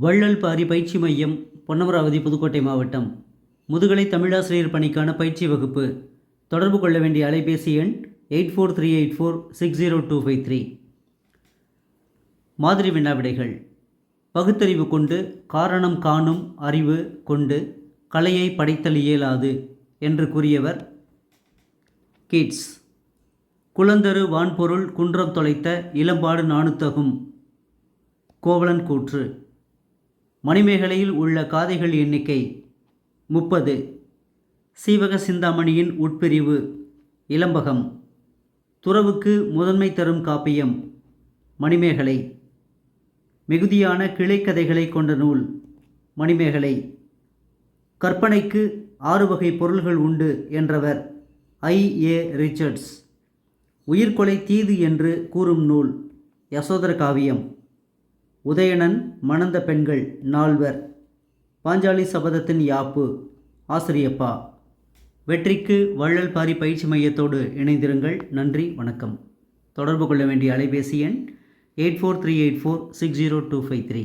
வள்ளல் பாரி பயிற்சி மையம் பொன்னமராவதி புதுக்கோட்டை மாவட்டம். முதுகலை தமிழாசிரியர் பணிக்கான பயிற்சி வகுப்பு. தொடர்பு கொள்ள வேண்டிய அலைபேசி எண் eight four three eight four six zero two five three. மாதிரி வினாவிடைகள். பகுத்தறிவு கொண்டு காரணம் காணும் அறிவு கொண்டு கலையை படைத்தல் இயலாது என்று கூறியவர் கீட்ஸ். குளந்தரு வான்பொருள் குன்றம் தொலைத்த இளம்பாடு நாணுத்தகும். கோவலன் கூற்று. மணிமேகலையில் உள்ள காதைகள் எண்ணிக்கை முப்பது. சீவக சிந்தாமணியின் உட்பிரிவு இளம்பகம் துறவுக்கு முதன்மை தரும் காப்பியம் மணிமேகலை. மிகுதியான கிளைக்கதைகளை கொண்ட நூல் மணிமேகலை. கற்பனைக்கு ஆறு வகை பொருள்கள் உண்டு என்றவர் ஐ. ஏ. ரிச்சர்ட்ஸ். உயிர்கொலை தீது என்று கூறும் நூல் யசோதர காவியம். உதயணன் மணந்த பெண்கள் நால்வர். பாஞ்சாலி சபதத்தின் யாப்பு ஆசிரியப்பா. வெற்றிக்கு வள்ளல் பாரி பயிற்சி மையத்தோடு இணைந்திருங்கள். நன்றி வணக்கம். தொடர்பு கொள்ள வேண்டிய அலைபேசி எண் eight four three eight four six zero two five three.